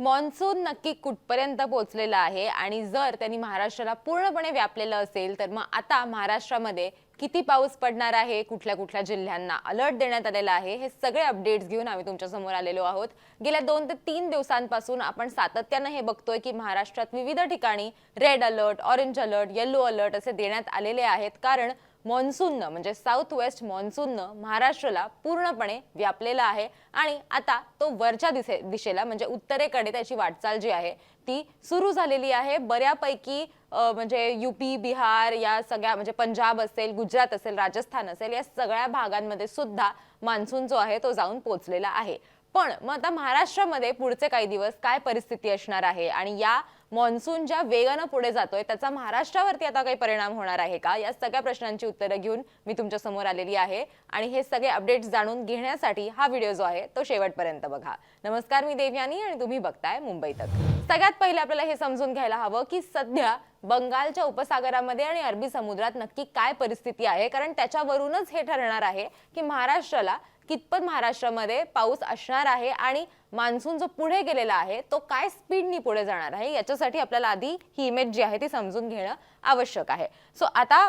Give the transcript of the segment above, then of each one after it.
Monsoon नक्की कुठपर्यंत पोहोचलेला आहे? आणि जर त्यांनी महाराष्ट्राला पूर्णपणे व्यापलेलं असेल तर मग आता महाराष्ट्रामध्ये किती पाऊस पडणार आहे? कुठल्या कुठल्या जिल्ह्यांना अलर्ट देण्यात आलेला आहे? हे सगळे अपडेट्स घेऊन आम्ही तुमच्यासमोर आलेलो आहोत. गेल्या दोन ते तीन दिवसांपासून आपण सातत्यानं हे बघतोय की महाराष्ट्रात विविध ठिकाणी red alert orange alert yellow alert असे देण्यात आलेले आहेत. कारण मॉन्सूननं म्हणजे साऊथ वेस्ट मॉन्सूननं महाराष्ट्राला पूर्णपणे व्यापलेला आहे. आणि आता तो वरच्या दिशे दिशेला म्हणजे उत्तरेकडे त्याची वाटचाल जी आहे ती सुरू झालेली आहे. बऱ्यापैकी म्हणजे यूपी बिहार या सगळ्या म्हणजे पंजाब असेल गुजरात असेल राजस्थान असेल या सगळ्या भागांमध्ये सुद्धा मान्सून जो आहे तो जाऊन पोचलेला आहे. पण मग आता महाराष्ट्रामध्ये पुढचे काही दिवस काय परिस्थिती असणार आहे? आणि या मॉन्सून ज्या वेगानं पुढे जातोय त्याचा महाराष्ट्रावरती आता काही परिणाम होणार आहे का? या सगळ्या प्रश्नांची उत्तरं घेऊन मी तुमच्यासमोर आलेली आहे. आणि हे सगळे अपडेट्स जाणून घेण्यासाठी हा व्हिडिओ जो आहे तो शेवटपर्यंत बघा. नमस्कार मी देवयानी आणि तुम्ही बघताय मुंबई तक. सगळ्यात पहिले आपल्याला हे समजून घ्यायला हवं की सध्या बंगालच्या उपसागरामध्ये आणि अरबी समुद्रात नक्की काय परिस्थिती आहे? कारण त्याच्यावरूनच हे ठरणार आहे की महाराष्ट्राला कितपत महाराष्ट्रामध्ये पाऊस असणार आहे आणि मान्सून जो पुढे गेलेला आहे तो काय स्पीडनी पुढे जाणार आहे याच्यासाठी आपल्याला आधी ही इमेज जी आहे ती समजून घेणं आवश्यक आहे. सो आता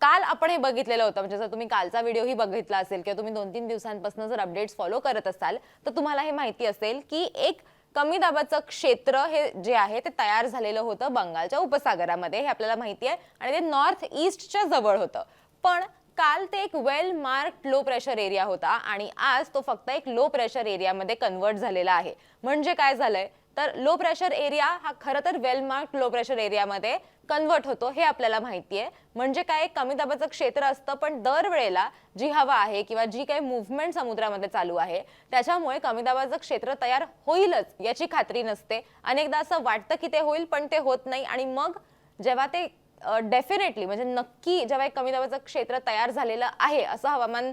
काल आपण हे बघितलेलं होतं म्हणजे जर तुम्ही कालचा व्हिडिओही बघितला असेल किंवा तुम्ही दोन तीन दिवसांपासून जर अपडेट्स फॉलो करत असाल तर तुम्हाला हे माहिती असेल की एक कमी दाबाचं क्षेत्र हे जे आहे ते तयार झालेलं होतं बंगालच्या उपसागरामध्ये हे आपल्याला माहिती आहे. आणि ते नॉर्थ ईस्टच्या जवळ होतं. पण काल ते एक well marked low pressure area होता आणि आज तो फक्त एक लो प्रेशर एरियामध्ये कन्वर्ट झालेला आहे. म्हणजे काय झालंय? तर लो प्रेशर एरिया हा खरं तर वेल मार्क लो प्रेशर एरियामध्ये कन्वर्ट होतो हे आपल्याला माहिती आहे. म्हणजे काय? एक कमी दाबाचं क्षेत्र असतं पण दरवेळेला जी हवा आहे किंवा जी काही मुवमेंट समुद्रामध्ये चालू आहे त्याच्यामुळे कमी दाबाचं क्षेत्र तयार होईलच याची खात्री नसते. अनेकदा असं वाटतं की ते होईल पण ते होत नाही. आणि मग जेव्हा ते डेफिनेटली म्हणजे नक्की जेव्हा एक कमी दाबाचं क्षेत्र तयार झालेलं आहे असं हवामान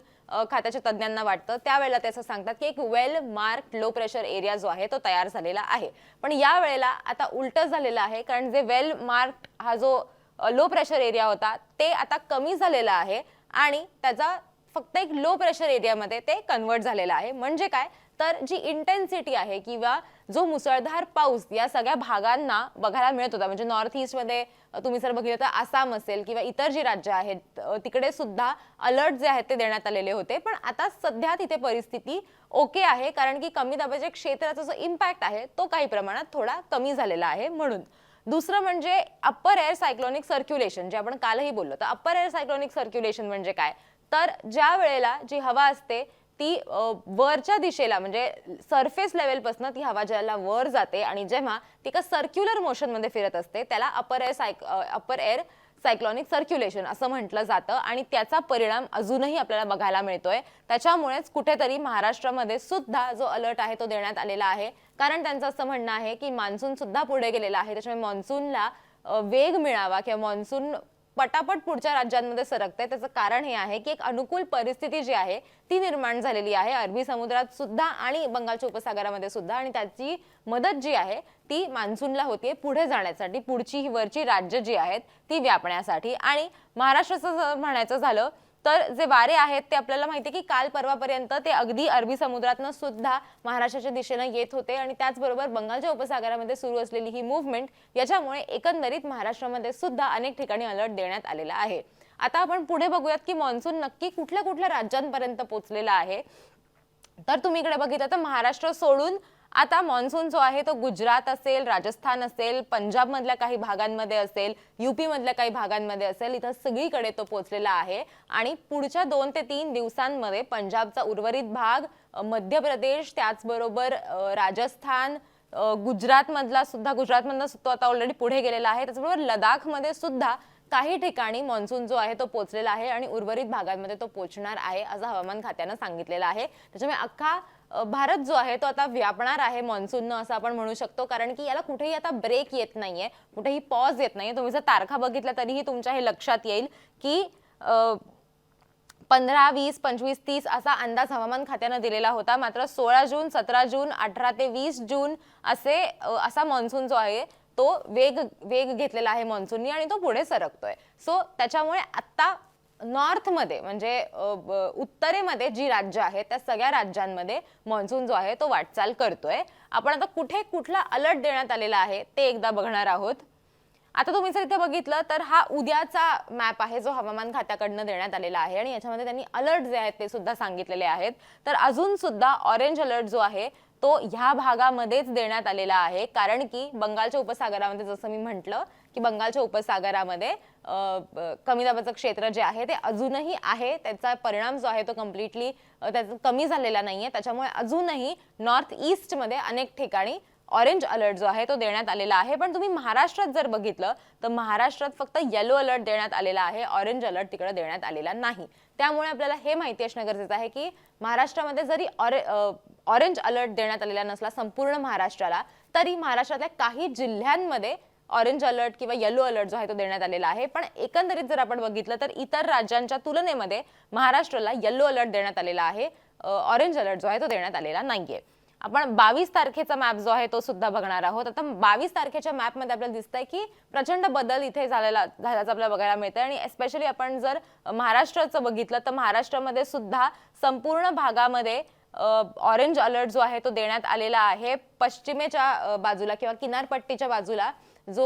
खात्याच्या तज्ज्ञांना वाटतं त्यावेळेला ते असं सांगतात की एक well marked low pressure area जो आहे तो तयार झालेला आहे. पण या वेळेला आता उलट झालेलं आहे कारण जे वेल मार्क हा जो लो प्रेशर एरिया होता ते आता कमी झालेला आहे आणि त्याचा फक्त एक लो प्रेशर एरियामध्ये ते कन्वर्ट झालेलं आहे. म्हणजे काय? तर जी इंटेन्सिटी आहे किंवा जो मुसळधार पाऊस या सगळ्या भागांना बघायला मिळत होता म्हणजे नॉर्थ ईस्टमध्ये तुम्ही जर बघितलं तर आसाम असेल किंवा इतर जी राज्य आहेत तिकडे सुद्धा अलर्ट जे आहेत ते देण्यात आलेले होते. पण आता सध्या तिथे परिस्थिती ओके आहे कारण की कमी दाबाच्या क्षेत्राचा जो इम्पॅक्ट आहे तो काही प्रमाणात थोडा कमी झालेला आहे म्हणून. दुसरं म्हणजे अप्पर एअर सायक्लॉनिक सर्क्युलेशन जे आपण कालही बोललो. तर अप्पर एअर सायक्लॉनिक सर्क्युलेशन म्हणजे काय? तर ज्या वेळेला जी हवा असते ती वरच्या दिशेला म्हणजे सरफेस लेवलपासून ती हवा ज्याला वर जाते आणि जेव्हा ती का सर्क्युलर मोशनमध्ये फिरत असते त्याला अपर एअर सायक अपर एअर सायक्लॉनिक सर्क्युलेशन असं म्हटलं जातं आणि त्याचा परिणाम अजूनही आपल्याला बघायला मिळतोय. त्याच्यामुळेच कुठेतरी महाराष्ट्रामध्ये सुद्धा जो अलर्ट आहे तो देण्यात आलेला आहे. कारण त्यांचं असं म्हणणं आहे की मान्सून सुद्धा पुढे गेलेला आहे. त्याच्यामुळे मान्सूनला वेग मिळावा किंवा मान्सून पटापट पुढच्या राज्यांमध्ये सरकते त्याचं कारण हे आहे की एक अनुकूल परिस्थिती जी आहे ती निर्माण झालेली आहे. अरबी समुद्रात सुद्धा आणि बंगालच्या उपसागरामध्ये सुद्धा. आणि त्याची मदत जी आहे ती मान्सूनला होतीये पुढे जाण्यासाठी. पुढची ही वरची राज्य जी आहेत ती व्यापण्यासाठी. आणि महाराष्ट्राचं जर म्हणायचं झालं तर जे वारे आहेत ते आपल्याला माहिती आहे की काल परवापर्यंत ते अगदी अरबी समुद्रातनं सुद्धा महाराष्ट्राच्या दिशेनं येत होते आणि त्याचबरोबर बंगालच्या उपसागरामध्ये सुरू असलेली ही मुव्हमेंट याच्यामुळे एकंदरीत महाराष्ट्रामध्ये सुद्धा अनेक ठिकाणी अलर्ट देण्यात आलेला आहे. आता आपण पुढे बघूयात की मान्सून नक्की कुठल्या कुठल्या राज्यांपर्यंत पोहोचलेला आहे. तर तुम्ही इकडे बघितलं तर महाराष्ट्र सोडून आता मान्सून जो आहे तो गुजरात असेल राजस्थान असेल पंजाबमधल्या काही भागांमध्ये असेल युपीमधल्या काही भागांमध्ये असेल इथं सगळीकडे तो पोचलेला आहे. आणि पुढच्या दोन ते तीन दिवसांमध्ये पंजाबचा उर्वरित भाग मध्य प्रदेश त्याचबरोबर राजस्थान गुजरातमधला सुद्धा गुजरातमधला तो आता ऑलरेडी पुढे गेलेला आहे. त्याचबरोबर लडाखमध्ये सुद्धा काही ठिकाणी मान्सून जो आहे तो पोचलेला आहे आणि उर्वरित भागांमध्ये तो पोचणार आहे असं हवामान खात्यानं सांगितलेलं आहे. त्याच्यामुळे अख्खा भारत जो आहे तो आता व्यापणार आहे मान्सूननं असं आपण म्हणू शकतो कारण की याला कुठेही आता ब्रेक येत नाहीये कुठेही पॉज येत नाहीये. तुम्ही जर तारखा बघितल्या तरीही तुमच्या हे लक्षात येईल की पंधरा वीस पंचवीस तीस असा अंदाज हवामान खात्यानं दिलेला होता. मात्र सोळा जून सतरा जून अठरा ते वीस जून असे असा मान्सून जो आहे तो वेग वेग घेतलेला आहे मान्सूननी आणि तो पुढे सरकतोय. सो त्याच्यामुळे आत्ता नॉर्थमध्ये म्हणजे उत्तरेमध्ये जी राज्य आहेत त्या सगळ्या राज्यांमध्ये मॉन्सून जो आहे तो वाटचाल करतोय. आपण आता कुठे कुठला अलर्ट देण्यात आलेला आहे ते एकदा बघणार आहोत. आता तुम्ही जर इथे बघितलं तर हा उद्याचा मॅप आहे जो हवामान खात्याकडनं देण्यात आलेला आहे. आणि याच्यामध्ये त्यांनी अलर्ट जे आहेत ते सुद्धा सांगितलेले आहेत. तर अजून सुद्धा ऑरेंज अलर्ट जो आहे तो ह्या भागामध्येच देण्यात आलेला आहे. कारण की बंगालच्या उपसागरामध्ये जसं मी म्हटलं की बंगालच्या उपसागरामध्ये कमी दाबाचं क्षेत्र जे आहे ते अजूनही आहे. त्याचा परिणाम जो आहे तो कम्प्लिटली त्याचा कमी झालेला नाही आहे त्याच्यामुळे अजूनही नॉर्थ ईस्टमध्ये अनेक ठिकाणी ऑरेंज अलर्ट जो आहे तो देण्यात आलेला आहे. पण तुम्ही महाराष्ट्रात जर बघितलं तर महाराष्ट्रात फक्त येलो अलर्ट देण्यात आलेला आहे. ऑरेंज अलर्ट तिकडे देण्यात आलेला नाही. त्यामुळे आपल्याला हे माहिती असणं गरजेचं आहे की महाराष्ट्रामध्ये जरी ऑरे ऑरेंज अलर्ट देण्यात आलेला नसला संपूर्ण महाराष्ट्राला तरी महाराष्ट्रातल्या काही जिल्ह्यांमध्ये ऑरेंज अलर्ट किंवा येलो अलर्ट जो आहे तो देण्यात आलेला आहे. पण एकंदरीत जर आपण बघितलं तर इतर राज्यांच्या तुलनेमध्ये महाराष्ट्राला येलो अलर्ट देण्यात आलेला आहे. ऑरेंज अलर्ट जो आहे तो देण्यात आलेला नाहीये. आपण बावीस तारखेचा मॅप जो आहे तो सुद्धा बघणार आहोत. आता बावीस तारखेच्या मॅपमध्ये आपल्याला दिसतंय की प्रचंड बदल इथे झालेला झाल्याचं आपल्याला बघायला मिळतं आणि एस्पेशली आपण जर महाराष्ट्राचं बघितलं तर महाराष्ट्रामध्ये सुद्धा संपूर्ण भागामध्ये ऑरेंज अलर्ट जो आहे तो देण्यात आलेला आहे पश्चिमेच्या बाजूला किंवा किनारपट्टीच्या बाजूला. जो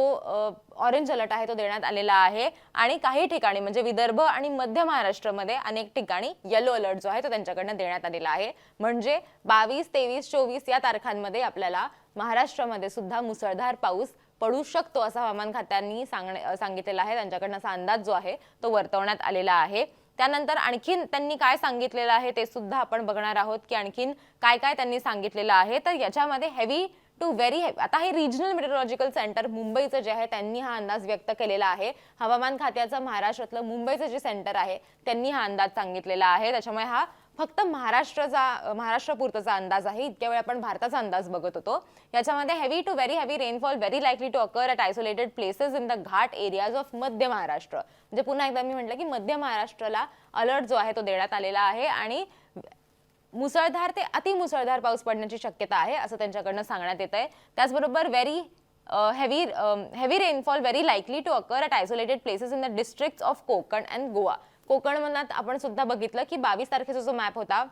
ऑरेंज अलर्ट आहे तो देण्यात आलेला आहे. आणि काही ठिकाणी म्हणजे विदर्भ आणि मध्य महाराष्ट्रामध्ये अनेक ठिकाणी येलो अलर्ट जो आहे तो त्यांच्याकडनं देण्यात आलेला आहे. म्हणजे बावीस तेवीस चोवीस या तारखांमध्ये आपल्याला महाराष्ट्रामध्ये सुद्धा मुसळधार पाऊस पडू शकतो असं हवामान खात्यांनी सांगणे सांगितलेला आहे. त्यांच्याकडनं असा अंदाज जो आहे तो वर्तवण्यात आलेला आहे. त्यानंतर आणखीन त्यांनी काय सांगितलेलं आहे ते सुद्धा आपण बघणार आहोत की आणखीन काय काय त्यांनी सांगितलेलं आहे. तर याच्यामध्ये हेवी टू व्हेरी हेवी आता हे रिजनल मेट्रोलॉजिकल सेंटर मुंबईचं जे आहे त्यांनी हा अंदाज व्यक्त केलेला आहे. हवामान खात्याचं महाराष्ट्रातलं मुंबईचं जे सेंटर आहे त्यांनी हा अंदाज सांगितलेला आहे. त्याच्यामुळे हा फक्त महाराष्ट्राचा महाराष्ट्रापुरताचा अंदाज आहे. इतक्या वेळ आपण भारताचा अंदाज बघत होतो. याच्यामध्ये heavy to very heavy rainfall very likely to occur at isolated places in the ghat areas of Madhya Maharashtra. म्हणजे पुन्हा एकदा मी म्हटलं की मध्य महाराष्ट्राला अलर्ट जो आहे तो देण्यात आलेला आहे. आणि मुसळधार ते अतिमुसळधार पाऊस पडण्याची शक्यता आहे असं त्यांच्याकडनं सांगण्यात येत आहे. त्याचबरोबर very heavy heavy rainfall very likely to occur at isolated places in the district of Konkan and Goa Konkan मनात आपण सुद्धा बघितलं की बावीस तारखेचा जो मॅप होता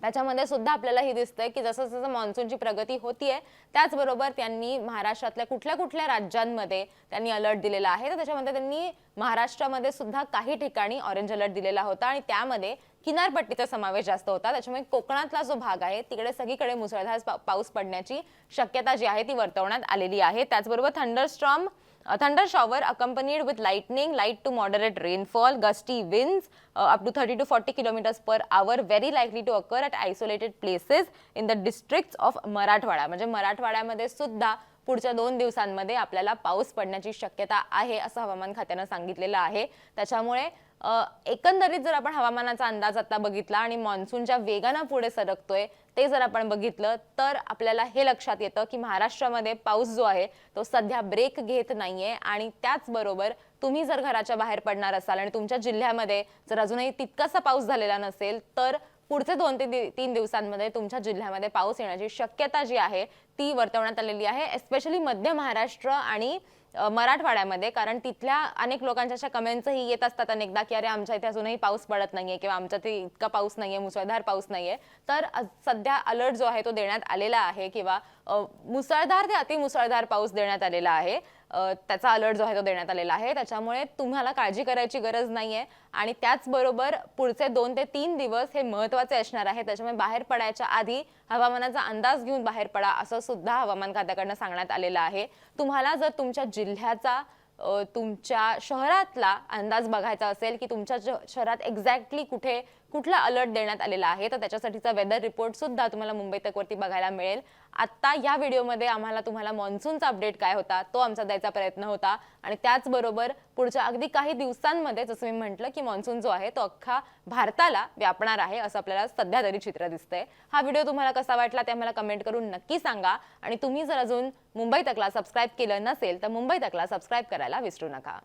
त्याच्यामध्ये सुद्धा आपल्याला हे दिसतंय की जसं जसं मान्सूनची प्रगती होतीये त्याचबरोबर त्यांनी महाराष्ट्रातल्या कुठल्या कुठल्या राज्यांमध्ये त्यांनी अलर्ट दिलेला आहे. तर त्याच्यामध्ये त्यांनी महाराष्ट्रामध्ये सुद्धा काही ठिकाणी ऑरेंज अलर्ट दिलेला होता आणि त्यामध्ये किनारपट्टीचा समावेश जास्त होता. त्याच्यामुळे कोकणातला जो भाग आहे तिकडे सगळीकडे मुसळधार पा- पाऊस पडण्याची शक्यता जी आहे ती वर्तवण्यात आलेली आहे. त्याचबरोबर thunderstorm thunder shower accompanied with lightning, light to moderate rainfall, gusty winds uh, up to 30 to 40 kilometers per hour, very likely to occur at isolated places in the districts Marathwada. म्हणजे मराठवाड्यामध्ये सुद्धा पुढच्या दोन दिवसांमध्ये आपल्याला पाऊस पडण्याची शक्यता आहे असं हवामान खात्यानं सांगितलेलं आहे. त्याच्यामुळे एकंदरीत जर आपण हवामानाचा अंदाज आता बघितला आणि मान्सूनच्या वेगानं पुढे सरकतोय ते जर आपण बघितलं तर आपल्याला हे लक्षात येतं की महाराष्ट्रामध्ये पाऊस जो आहे तो सध्या ब्रेक घेत नाहीये. आणि त्याचबरोबर तुम्ही जर घराच्या बाहेर पडणार असाल आणि तुमच्या जिल्ह्यामध्ये जर अजूनही तितकासा पाऊस झालेला नसेल तर पुढचे दोन ते तीन दिवसांमध्ये तुमच्या जिल्ह्यामध्ये पाऊस येण्याची शक्यता जी आहे ती वर्तवण्यात आलेली आहे एस्पेशली मध्य महाराष्ट्र आणि मराठवाड्यामध्ये कारण तिथल्या अनेक लोकांच्या अशा कमेंट्सही येत असतात अनेकदा की अरे आमच्या इथे अजूनही पाऊस पडत नाहीये किंवा आमच्या इथे इतका पाऊस नाहीये मुसळधार पाऊस नाहीये. तर सध्या अलर्ट जो आहे तो देण्यात आलेला आहे किंवा मुसळधार ते अतिमुसळधार पाऊस देण्यात आलेला आहे. त्याचा अलर्ट जो आहे तो देण्यात आलेला आहे. त्याच्यामुळे तुम्हाला काळजी करायची गरज नाहीये. आणि त्याचबरोबर पुढचे दोन ते तीन दिवस हे महत्त्वाचे असणार आहे. त्याच्यामुळे बाहेर पडायच्या आधी हवामानाचा अंदाज घेऊन बाहेर पडा असं सुद्धा हवामान खात्याकडनं सांगण्यात आलेलं आहे. तुम्हाला जर तुमच्या जिल्ह्याचा तुमच्या शहरातला अंदाज बघायचा असेल की तुमच्या शहरात एक्झॅक्टली कुठे कुठला अलर्ट देण्यात आलेला आहे? तर त्याच्यासाठीचा वेदर रिपोर्ट सुद्धा तुम्हाला मुंबई तक वरती बघायला मिळेल. आता या व्हिडिओमध्ये आम्हाला तुम्हाला मान्सूनचा अपडेट काय होता तो आमचा द्यायचा प्रयत्न होता. आणि त्याचबरोबर पुढच्या अगदी काही दिवसांमध्ये जसं मी म्हटलं की मान्सून जो आहे तो अख्खा भारताला व्यापणार आहे असं आपल्याला सध्या तरी चित्र दिसतंय. हा व्हिडिओ तुम्हाला कसा वाटला ते आम्हाला कमेंट करून नक्की सांगा. आणि तुम्ही जर अजून मुंबई तकला सबस्क्राईब केलं नसेल तर मुंबई तकला सबस्क्राईब करायला विसरू नका.